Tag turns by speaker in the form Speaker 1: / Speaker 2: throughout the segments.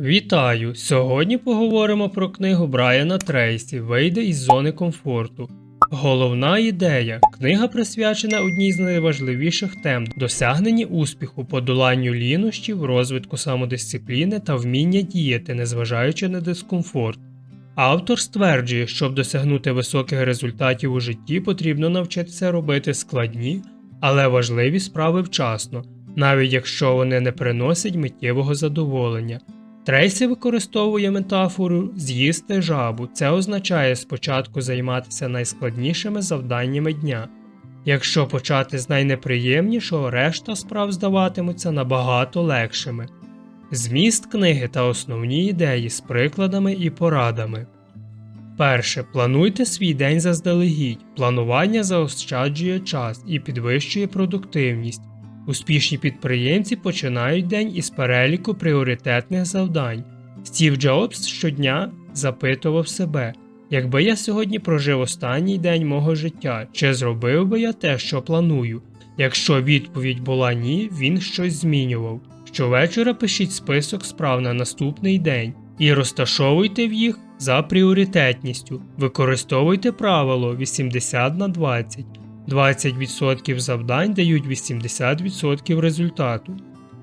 Speaker 1: Вітаю! Сьогодні поговоримо про книгу Брайана Трейсі Вийде із зони комфорту. Головна ідея. Книга присвячена одній з найважливіших тем досягненні успіху, подоланню лінощів, розвитку самодисципліни та вміння діяти, незважаючи на дискомфорт. Автор стверджує, щоб досягнути високих результатів у житті, потрібно навчитися робити складні, але важливі справи вчасно, навіть якщо вони не приносять миттєвого задоволення. Трейсі використовує метафору з'їсти жабу. Це означає спочатку займатися найскладнішими завданнями дня. Якщо почати з найнеприємнішого, решта справ здаватимуться набагато легшими. Зміст книги та основні ідеї з прикладами і порадами. Перше. Плануйте свій день заздалегідь. Планування заощаджує час і підвищує продуктивність. Успішні підприємці починають день із переліку пріоритетних завдань. Стів Джобс щодня запитував себе, якби я сьогодні прожив останній день мого життя, чи зробив би я те, що планую? Якщо відповідь була ні, він щось змінював. Щовечора пишіть список справ на наступний день і розташовуйте в їх за пріоритетністю. Використовуйте правило 80 на 20. 20% завдань дають 80% результату.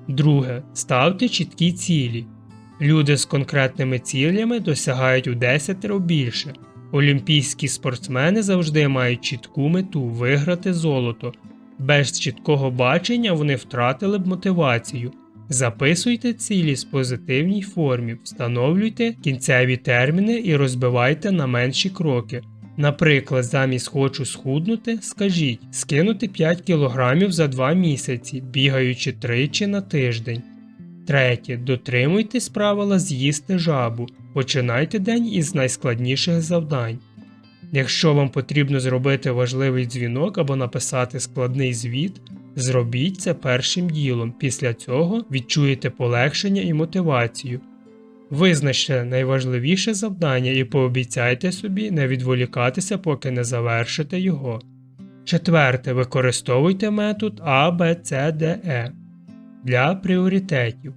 Speaker 1: Друге. Ставте чіткі цілі. Люди з конкретними цілями досягають у 10 більше. Олімпійські спортсмени завжди мають чітку мету виграти золото. Без чіткого бачення вони втратили б мотивацію. Записуйте цілі з позитивній формі, встановлюйте кінцеві терміни і розбивайте на менші кроки. Наприклад, замість хочу схуднути, скажіть скинути 5 кг за 2 місяці, бігаючи тричі на тиждень. Третє. Дотримуйтесь правила з'їсти жабу. Починайте день із найскладніших завдань. Якщо вам потрібно зробити важливий дзвінок або написати складний звіт, зробіть це першим ділом. Після цього відчуєте полегшення і мотивацію. Визначте найважливіше завдання і пообіцяйте собі не відволікатися, поки не завершите його. Четверте. Використовуйте метод А, Е для пріоритетів.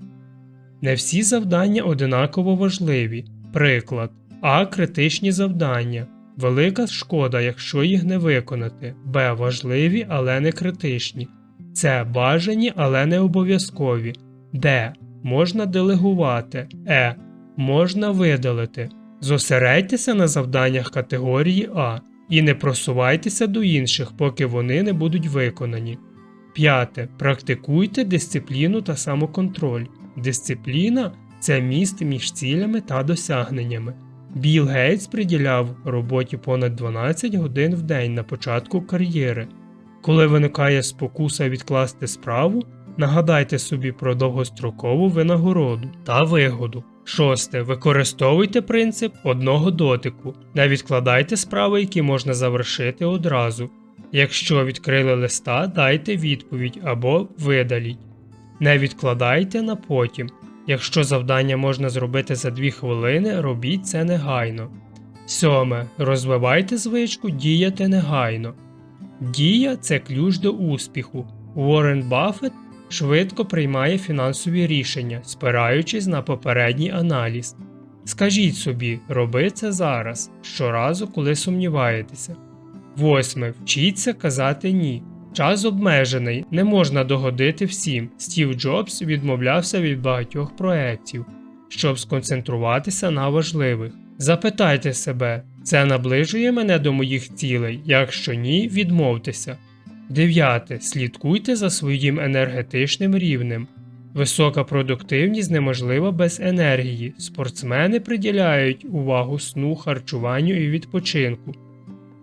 Speaker 1: Не всі завдання одинаково важливі. Приклад А. Критичні завдання. Велика шкода, якщо їх не виконати. Б. Важливі, але не критичні. С. Бажані, але не обов'язкові. Д. Можна делегувати. Е. Можна видалити. Зосередьтеся на завданнях категорії А і не просувайтеся до інших, поки вони не будуть виконані. П'яте. Практикуйте дисципліну та самоконтроль. Дисципліна це міст між цілями та досягненнями. Білл Гейтс приділяв роботі понад 12 годин в день на початку кар'єри. Коли виникає спокуса відкласти справу, нагадайте собі про довгострокову винагороду та вигоду. Шосте. Використовуйте принцип одного дотику. Не відкладайте справи, які можна завершити одразу. Якщо відкрили листа, дайте відповідь або видаліть. Не відкладайте на потім. Якщо завдання можна зробити за 2 хвилини, робіть це негайно. Сьоме. Розвивайте звичку діяти негайно. Дія це ключ до успіху. Уоррен Баффет швидко приймає фінансові рішення, спираючись на попередній аналіз. Скажіть собі, роби це зараз, щоразу, коли сумніваєтеся. Восьме. Вчіться казати ні. Час обмежений, не можна догодити всім. Стів Джобс відмовлявся від багатьох проєктів, щоб сконцентруватися на важливих. Запитайте себе, це наближує мене до моїх цілей, якщо ні, відмовтеся. Дев'яте. Слідкуйте за своїм енергетичним рівнем. Висока продуктивність неможлива без енергії. Спортсмени приділяють увагу сну, харчуванню і відпочинку.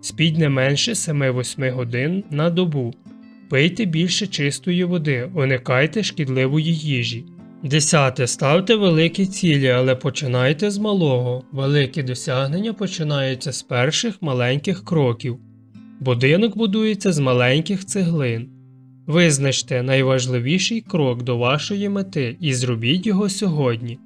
Speaker 1: Спіть не менше 7-8 годин на добу. Пийте більше чистої води, уникайте шкідливої їжі. Десяте. Ставте великі цілі, але починайте з малого. Великі досягнення починаються з перших маленьких кроків. Будинок будується з маленьких цеглин. Визначте найважливіший крок до вашої мети і зробіть його сьогодні.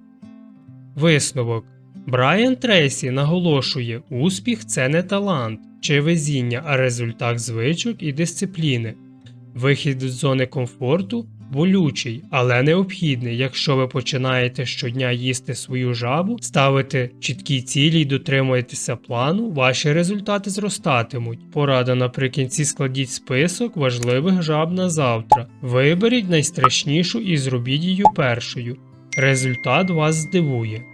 Speaker 1: Висновок Брайан Трейсі наголошує, успіх це не талант чи везіння, а результат звичок і дисципліни. Вихід з зони комфорту болючий, але необхідний. Якщо ви починаєте щодня їсти свою жабу, ставите чіткі цілі і дотримуєтеся плану, ваші результати зростатимуть. Порада наприкінці складіть список важливих жаб на завтра. Виберіть найстрашнішу і зробіть її першою. Результат вас здивує.